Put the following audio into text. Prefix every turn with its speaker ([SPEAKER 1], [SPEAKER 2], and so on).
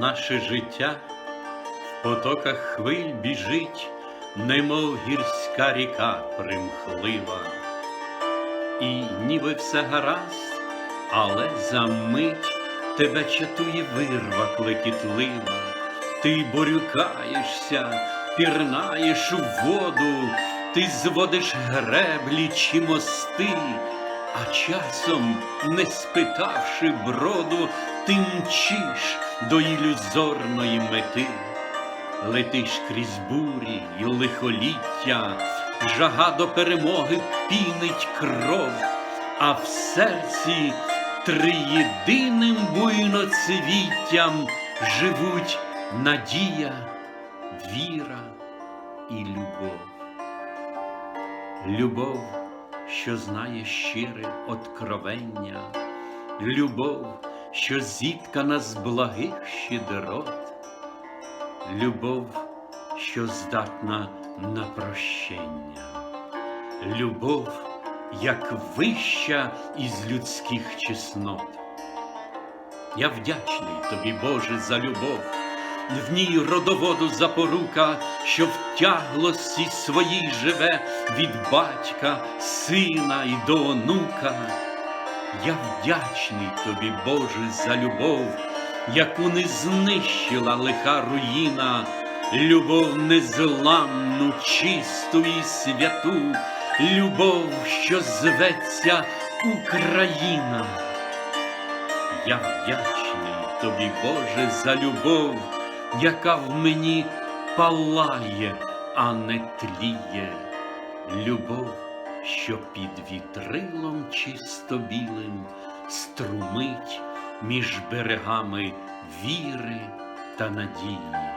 [SPEAKER 1] Наше життя в потоках хвиль біжить, немов гірська ріка примхлива. І ніби все гаразд, але за мить тебе чатує вирва клекітлива. Ти борюкаєшся, пірнаєш у воду, ти зводиш греблі чи мости, а часом, не спитавши броду, ти мчиш до ілюзорної мети. Летиш крізь бурі й лихоліття, жага до перемоги пінить кров, а в серці триєдиним буйноцвіттям живуть надія, віра і любов. Любов, що знає щире откровення, любов, що зіткана з благих щедрот, любов, що здатна на прощення, любов, як вища із людських чеснот. Я вдячний тобі, Боже, за любов, в ній родоводу запорука, що в тяглості своїй живе від батька, сина і до онука. Я вдячний тобі, Боже, за любов, яку не знищила лиха руїна, любов незламну, чисту і святу, любов, що зветься Україна. Я вдячний тобі, Боже, за любов, яка в мені палає, а не тліє. Любов, що під вітрилом чисто білим струмить між берегами віри та надії.